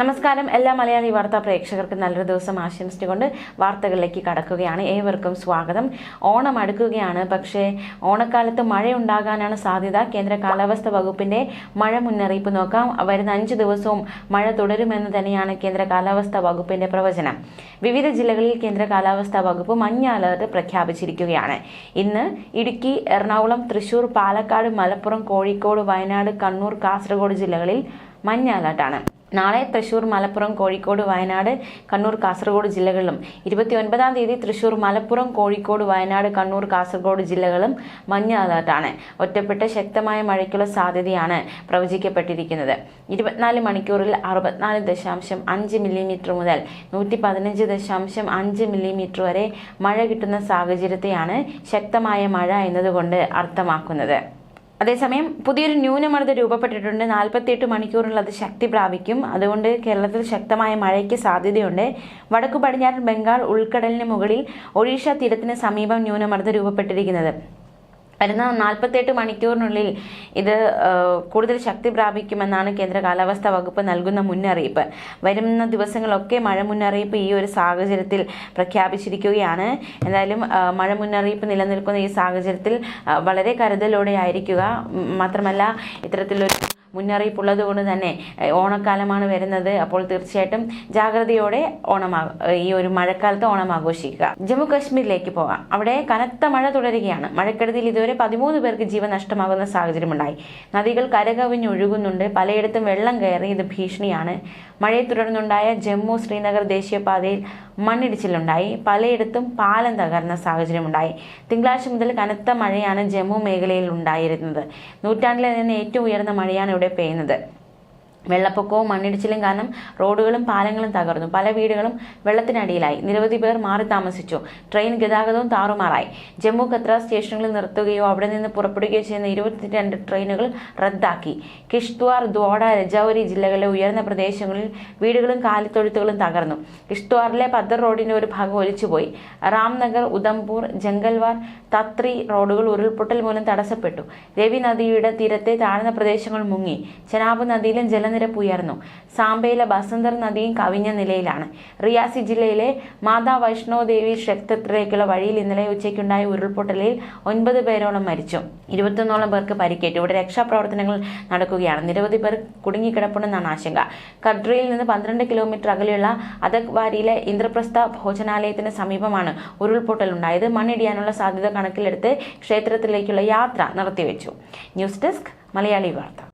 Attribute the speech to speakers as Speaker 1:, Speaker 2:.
Speaker 1: നമസ്കാരം. എല്ലാ മലയാളി വാർത്താ പ്രേക്ഷകർക്കും നല്ലൊരു ദിവസം ആശംസിച്ചുകൊണ്ട് വാർത്തകളിലേക്ക് കടക്കുകയാണ്. ഏവർക്കും സ്വാഗതം. ഓണം അടുക്കുകയാണ്. പക്ഷേ ഓണക്കാലത്ത് മഴയുണ്ടാകാനാണ് സാധ്യത. കേന്ദ്ര കാലാവസ്ഥ വകുപ്പിന്റെ മഴ മുന്നറിയിപ്പ് നോക്കാം. വരുന്ന അഞ്ച് ദിവസവും മഴ തുടരുമെന്ന് തന്നെയാണ് കേന്ദ്ര കാലാവസ്ഥ വകുപ്പിന്റെ പ്രവചനം. വിവിധ ജില്ലകളിൽ കേന്ദ്ര കാലാവസ്ഥാ വകുപ്പ് മഞ്ഞ അലർട്ട് പ്രഖ്യാപിച്ചിരിക്കുകയാണ്. ഇന്ന് ഇടുക്കി എറണാകുളം തൃശൂർ പാലക്കാട് മലപ്പുറം കോഴിക്കോട് വയനാട് കണ്ണൂർ കാസർഗോഡ് ജില്ലകളിൽ മഞ്ഞ അലർട്ടാണ്. നാളെ തൃശൂർ മലപ്പുറം കോഴിക്കോട് വയനാട് കണ്ണൂർ കാസർഗോഡ് ജില്ലകളിലും. ഇരുപത്തി ഒൻപതാം തീയതി തൃശൂർ മലപ്പുറം കോഴിക്കോട് വയനാട് കണ്ണൂർ കാസർഗോഡ് ജില്ലകളും മഞ്ഞ അലർട്ടാണ്. ഒറ്റപ്പെട്ട ശക്തമായ മഴയ്ക്കുള്ള സാധ്യതയാണ് പ്രവചിക്കപ്പെട്ടിരിക്കുന്നത്. ഇരുപത്തിനാല് മണിക്കൂറിൽ അറുപത്തിനാല് ദശാംശം അഞ്ച് മില്ലിമീറ്റർ മുതൽ നൂറ്റി പതിനഞ്ച് ദശാംശം അഞ്ച് മില്ലിമീറ്റർ വരെ മഴ കിട്ടുന്ന സാഹചര്യത്തെയാണ് ശക്തമായ മഴ എന്നതുകൊണ്ട് അർത്ഥമാക്കുന്നത്. അതേസമയം പുതിയൊരു ന്യൂനമർദ്ദം രൂപപ്പെട്ടിട്ടുണ്ട്. നാൽപ്പത്തിയെട്ട് മണിക്കൂറിൽ അത് ശക്തി പ്രാപിക്കും. അതുകൊണ്ട് കേരളത്തിൽ ശക്തമായ മഴയ്ക്ക് സാധ്യതയുണ്ട്. വടക്കു പടിഞ്ഞാറൻ ബംഗാൾ ഉൾക്കടലിന് മുകളിൽ ഒഡീഷ തീരത്തിന് സമീപം ന്യൂനമർദ്ദം രൂപപ്പെട്ടിരിക്കുന്നത്. വരുന്ന നാൽപ്പത്തെട്ട് മണിക്കൂറിനുള്ളിൽ ഇത് കൂടുതൽ ശക്തി പ്രാപിക്കുമെന്നാണ് കേന്ദ്ര കാലാവസ്ഥാ വകുപ്പ് നൽകുന്ന മുന്നറിയിപ്പ്. വരുന്ന ദിവസങ്ങളൊക്കെ മഴ മുന്നറിയിപ്പ് ഈ ഒരു സാഹചര്യത്തിൽ പ്രഖ്യാപിച്ചിരിക്കുകയാണ്. എന്തായാലും മഴ മുന്നറിയിപ്പ് നിലനിൽക്കുന്ന ഈ സാഹചര്യത്തിൽ വളരെ കരുതലോടെ ആയിരിക്കുക മാത്രമല്ല ഇത്തരത്തിലൊരു മുന്നറിയിപ്പുള്ളത് കൊണ്ട് തന്നെ ഓണക്കാലമാണ് വരുന്നത്. അപ്പോൾ തീർച്ചയായിട്ടും ജാഗ്രതയോടെ ഓണമാ ഈ ഒരു മഴക്കാലത്ത് ഓണം ആഘോഷിക്കുക ജമ്മു കാശ്മീരിലേക്ക് പോകാം. അവിടെ കനത്ത മഴ തുടരുകയാണ്. മഴക്കെടുതിയിൽ ഇതുവരെ പതിമൂന്ന് പേർക്ക് ജീവൻ നഷ്ടമാകുന്ന സാഹചര്യമുണ്ടായി. നദികൾ കരകവിഞ്ഞൊഴുകുന്നുണ്ട് പലയിടത്തും വെള്ളം കയറി ഇത് ഭീഷണിയാണ്. മഴയെ തുടർന്നുണ്ടായ ജമ്മു ശ്രീനഗർ ദേശീയപാതയിൽ മണ്ണിടിച്ചിലുണ്ടായി. പലയിടത്തും പാലം തകർന്ന സാഹചര്യമുണ്ടായി. തിങ്കളാഴ്ച മുതൽ കനത്ത മഴയാണ് ജമ്മു മേഖലയിൽ ഉണ്ടായിരുന്നത്. നൂറ്റാണ്ടിലെ നിന്ന് ഏറ്റവും ഉയർന്ന മഴയാണ് ഇവിടെ പെയ്യുന്നത്. വെള്ളപ്പൊക്കവും മണ്ണിടിച്ചിലും കാരണം റോഡുകളും പാലങ്ങളും തകർന്നു. പല വീടുകളും വെള്ളത്തിനടിയിലായി. നിരവധി പേർ മാറി താമസിച്ചു. ട്രെയിൻ ഗതാഗതവും താറുമാറായി. ജമ്മു കത്ര സ്റ്റേഷനുകളിൽ നിർത്തുകയോ അവിടെ നിന്ന് പുറപ്പെടുകയോ ചെയ്യുന്ന ഇരുപത്തിരണ്ട് ട്രെയിനുകൾ റദ്ദാക്കി. കിഷ്ത്വാർ ദ്വാഡ രജൌരി ജില്ലകളിലെ ഉയർന്ന പ്രദേശങ്ങളിൽ വീടുകളും കാലിത്തൊഴുത്തുകളും തകർന്നു. കിഷ്ത്വാറിലെ പദർ റോഡിന്റെ ഒരു ഭാഗം ഒലിച്ചുപോയി. റാംനഗർ ഉദംപൂർ ജംഗൽവാർ തത്രി റോഡുകൾ ഉരുൾപൊട്ടൽ മൂലം തടസ്സപ്പെട്ടു. രവി നദിയുടെ തീരത്തെ താഴ്ന്ന പ്രദേശങ്ങൾ മുങ്ങി. ചെനാബ് നദിയിലും ജലനിരപ്പ് ഉയർന്നു സാംബയിലെ ബസന്തർ നദിയും കവിഞ്ഞ നിലയിലാണ്. റിയാസി ജില്ലയിലെ മാതാ വൈഷ്ണോ ദേവി ക്ഷേത്രത്തിലേക്കുള്ള വഴിയിൽ ഇന്നലെ ഉച്ചയ്ക്കുണ്ടായ ഉരുൾപൊട്ടലിൽ ഒൻപത് പേരോളം മരിച്ചു. ഇരുപത്തൊന്നോളം പേർക്ക് പരിക്കേറ്റു. ഇവിടെ രക്ഷാപ്രവർത്തനങ്ങൾ നടക്കുകയാണ്. നിരവധി പേർ കുടുങ്ങിക്കിടപ്പുണ്ടെന്നാണ് ആശങ്ക. കഡ്രയിൽ നിന്ന് പന്ത്രണ്ട് കിലോമീറ്റർ അകലെയുള്ള അതക്വാരിയിലെ ഇന്ദ്രപ്രസ്ഥ ഭോജനാലയത്തിന് സമീപമാണ് ഉരുൾപൊട്ടൽ ഉണ്ടായത് മണ്ണിടിയാനുള്ള സാധ്യത കണക്കിലെടുത്ത് ക്ഷേത്രത്തിലേക്കുള്ള യാത്ര നിർത്തിവെച്ചു. ന്യൂസ് ഡെസ്ക് മലയാളി വാർത്ത.